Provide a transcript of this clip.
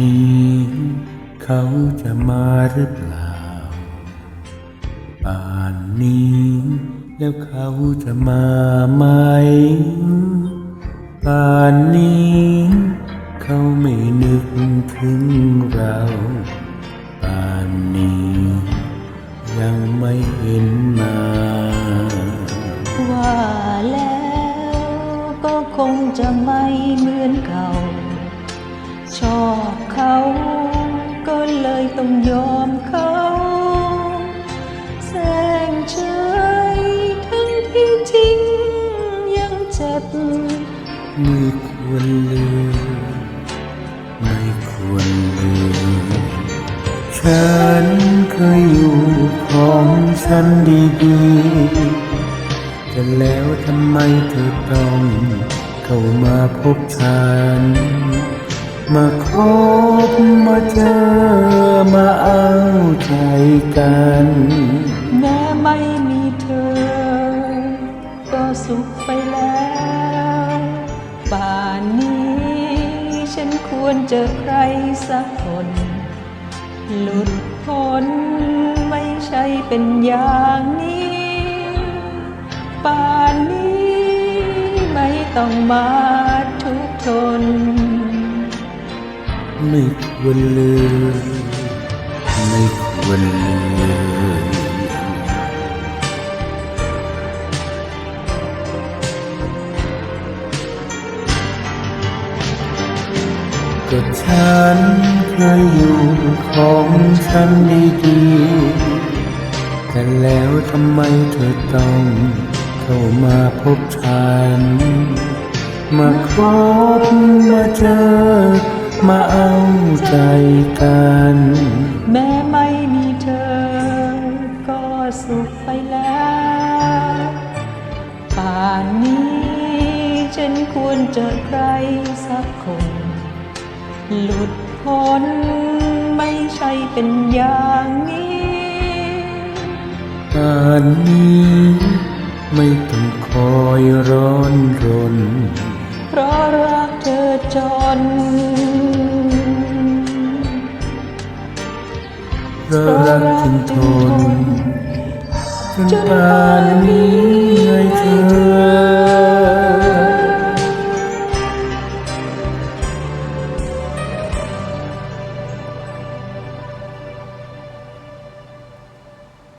นี้ เขาจะมาหรือเปล่า ป่านนี้ แล้วเขาจะมาไหม ป่านนี้ เขาไม่นึกถึงเรา ป่านนี้ ยังไม่เห็นมา ว่าแล้วก็คงจะไม่เหมือนเก่า ชอบเขาก็เลยต้องยอมเขาแสงเฉยทั้งที่จริงยังเจ็บไม่ควรลืมไม่ควรลืมฉันเคยอยู่ของฉันดีๆแต่แล้วทำไมเธอต้องเข้ามาพบฉัน มาคบมาเจอมาเอาใจกัน แม้ไม่มีเธอ ก็สุขไปแล้ว ป่านนี้ฉันควรเจอใครสักคน หลุดพ้นไม่ใช่เป็นอย่างนี้ ป่านนี้ไม่ต้องมาทุกข์ทน ไม่ควรลืมไม่ควรลืก็ฉันเคยอยู่ของฉันดีๆแต่แล้วทำไมเธอต้องเข้ามาพบฉัน มาคบมาเจอ มาเอาใจกัน แม้ไม่มีเธอ ก็สุขไปแล้ว ป่านนี้ฉันควรเจอใครสักคน หลุดพ้นไม่ใช่เป็นอย่างนี้ป่านนี้ไม่ต้องคอยร้อนรน เพราะรักเธอจน เพราะรักถึงทนจนป่านนี้ไง